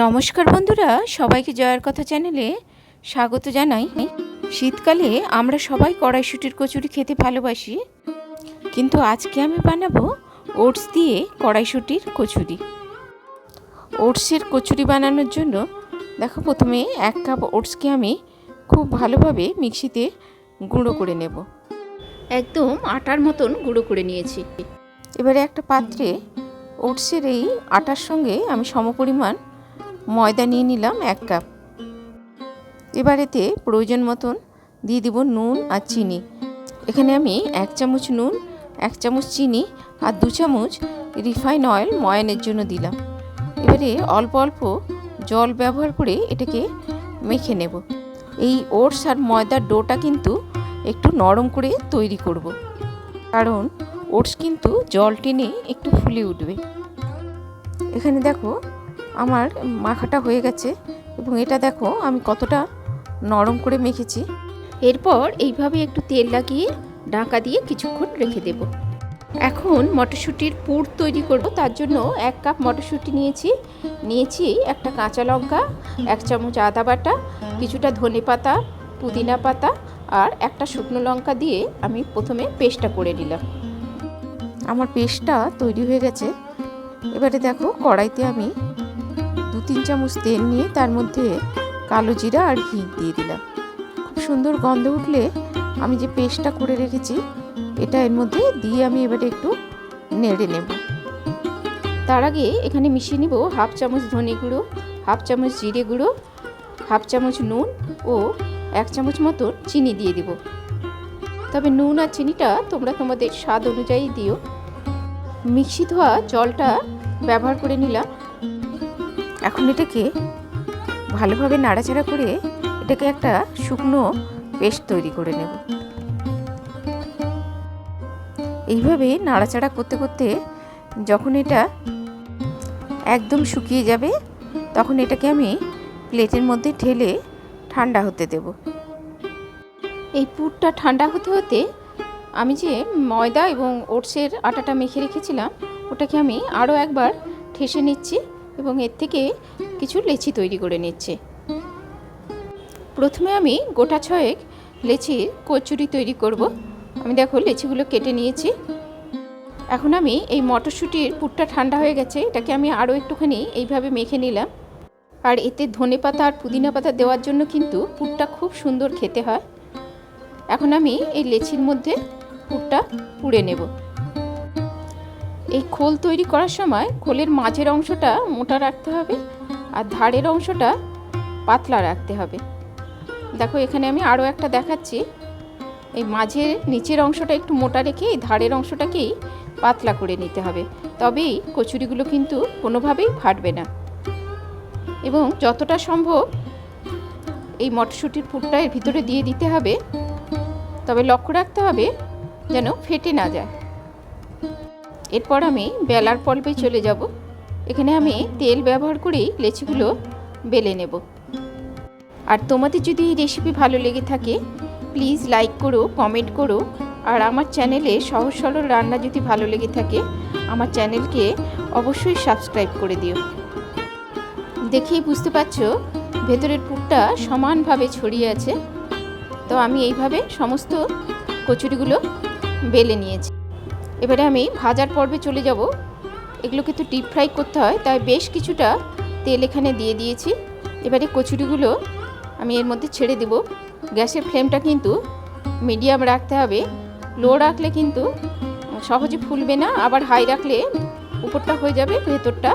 নমস্কার বন্ধুরা, সবাইকে জয়ের কথা চ্যানেলে স্বাগত জানাই। শীতকালে আমরা সবাই কড়াইশুটির কচুরি খেতে ভালোবাসি, কিন্তু আজকে আমি বানাবো ওটস দিয়ে কড়াইশুটির কচুরি। ওটসের কচুরি বানানোর জন্য দেখো প্রথমে এক কাপ ওটসকে আমি খুব ভালোভাবে মিক্সিতে গুঁড়ো করে নেব। একদম আটার মতন গুঁড়ো করে নিয়েছি। এবারে একটা পাত্রে ওটসের এই আটার সঙ্গে আমি সমপরিমাণ ময়দা নিয়ে নিলাম এক কাপ। এবার এতে প্রয়োজন মতন দিয়ে দিব নুন আর চিনি। এখানে আমি এক চামচ নুন, এক চামচ চিনি আর দু চামচ রিফাইন অয়েল ময়ানের জন্য দিলাম। এবারে অল্প অল্প জল ব্যবহার করে এটাকে মেখে নেব। এই ওটস আর ময়দার ডোটা কিন্তু একটু নরম করে তৈরি করব। কারণ ওটস কিন্তু জল টেনে একটু ফুলে উঠবে। এখানে দেখো আমার মাখাটা হয়ে গেছে এবং এটা দেখো, আমি কতটা নরম করে মেখেছি। এরপর এইভাবে একটু তেল লাগিয়ে ঢাকা দিয়ে কিছুক্ষণ রেখে দেব। এখন মটরশুঁটির পুর তৈরি করব, তার জন্য এক কাপ মটরশুঁটি নিয়েছি। নিয়েছি একটা কাঁচা লঙ্কা, এক চামচ আদা বাটা, কিছুটা ধনে পাতা, পুদিনা পাতা আর একটা শুকনো লঙ্কা দিয়ে আমি প্রথমে পেস্টটা করে নিলাম। আমার পেস্টটা তৈরি হয়ে গেছে। এবারে দেখো, কড়াইতে আমি তিন চামচ তেল নিয়ে তার মধ্যে কালো জিরা আর ঘি দিয়ে দিলাম। খুব সুন্দর গন্ধ উঠলে আমি যে পেস্টটা করে রেখেছি, এটা এর মধ্যে দিয়ে আমি এবারে একটু নেড়ে নেব। তার আগে এখানে মিশিয়ে নিব হাফ চামচ ধনে গুঁড়ো, হাফ চামচ জিরে গুঁড়ো, হাফ চামচ নুন ও এক চামচ মতো চিনি দিয়ে দিব। তবে নুন আর চিনিটা তোমরা তোমাদের স্বাদ অনুযায়ী দিও। মিক্সি ধোয়া জলটা ব্যবহার করে নিলাম। এখন এটাকে ভালোভাবে নাড়াচাড়া করে এটাকে একটা শুকনো পেস্ট তৈরি করে নেব। এইভাবে নাড়াচাড়া করতে করতে যখন এটা একদম শুকিয়ে যাবে, তখন এটাকে আমি প্লেটের মধ্যে ঢেলে ঠান্ডা হতে দেব। এই পুরটা ঠান্ডা হতে হতে আমি যে ময়দা এবং ওটসের আটাটা মেখে রেখেছিলাম, ওটাকে আমি আরও একবার ঠেসে নিচ্ছি। এবং এর থেকে কিছু লেচি তৈরি করে নিচ্ছে। প্রথমে আমি গোটা ছয়েক লেচির কচুরি তৈরি করব। আমি দেখো লেচিগুলো কেটে নিয়েছি। এখন আমি এই মটরশুঁটির পুরটা ঠান্ডা হয়ে গেছে এটাকে আমি আরও একটুখানি এইভাবে মেখে নিলাম। আর এতে ধনে পাতা আর পুদিনা পাতা দেওয়ার জন্য কিন্তু পুরটা খুব সুন্দর খেতে হয়। এখন আমি এই লেচির মধ্যে পুরটা পুড়ে নেব। এই খোল তৈরি করার সময় খোলের মাঝের অংশটা মোটা রাখতে হবে আর ধারের অংশটা পাতলা রাখতে হবে। দেখো এখানে আমি আরও একটা দেখাচ্ছি। এই মাঝের নিচের অংশটা একটু মোটা রেখে এই ধারের অংশটাকেই পাতলা করে নিতে হবে। তবেই কচুরিগুলো কিন্তু কোনোভাবেই ফাটবে না। এবং যতটা সম্ভব এই মটরশুঁটির পুরটা এর ভিতরে দিয়ে দিতে হবে। তবে লক্ষ্য রাখতে হবে যেন ফেটে না যায়। এরপর আমি বেলার পল্পে চলে যাব। এখানে আমি তেল ব্যবহার করেই লেচিগুলো বেলে নেব। আর তোমাদের যদি এই রেসিপি ভালো লেগে থাকে প্লিজ লাইক করো কমেন্ট করো। আর আমার চ্যানেলে সহজ সরল রান্না যদি ভালো লেগে থাকে, আমার চ্যানেলকে অবশ্যই সাবস্ক্রাইব করে দিও। দেখেই বুঝতে পারছ, ভেতরের পুরটা সমানভাবে ছড়িয়ে আছে। তো আমি এইভাবে সমস্ত কচুরিগুলো বেলে নিয়েছি। এবারে আমি ভাজার পর্বে চলে যাব। এগুলোকে তো ডিপ ফ্রাই করতে হয়, তাই বেশ কিছুটা তেল এখানে দিয়ে দিয়েছি। এবারে কচুরিগুলো আমি এর মধ্যে ছেড়ে দেব। গ্যাসের ফ্লেমটা কিন্তু মিডিয়াম রাখতে হবে। লো রাখলে কিন্তু সহজে ফুলবে না, আবার হাই রাখলে উপরটা হয়ে যাবে, ভেতরটা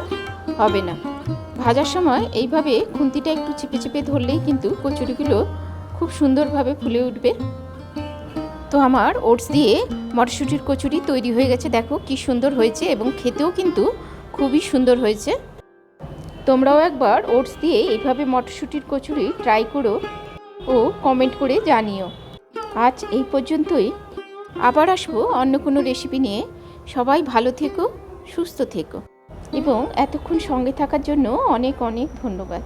হবে না। ভাজার সময় এইভাবে খুন্তিটা একটু চিপে চিপে ধরলেই কিন্তু কচুরিগুলো খুব সুন্দরভাবে ফুলে উঠবে। তো আমার ওটস দিয়ে মটরশুঁটির কচুরি তৈরি হয়ে গেছে। দেখো কি সুন্দর হয়েছে এবং খেতেও কিন্তু খুবই সুন্দর হয়েছে। তোমরাও একবার ওটস দিয়ে এইভাবে মটরশুঁটির কচুরি ট্রাই করো ও কমেন্ট করে জানিও। আজ এই পর্যন্তই। আবার আসব অন্য কোনো রেসিপি নিয়ে। সবাই ভালো থেকো, সুস্থ থেকো। এবং এতক্ষণ সঙ্গে থাকার জন্য অনেক অনেক ধন্যবাদ।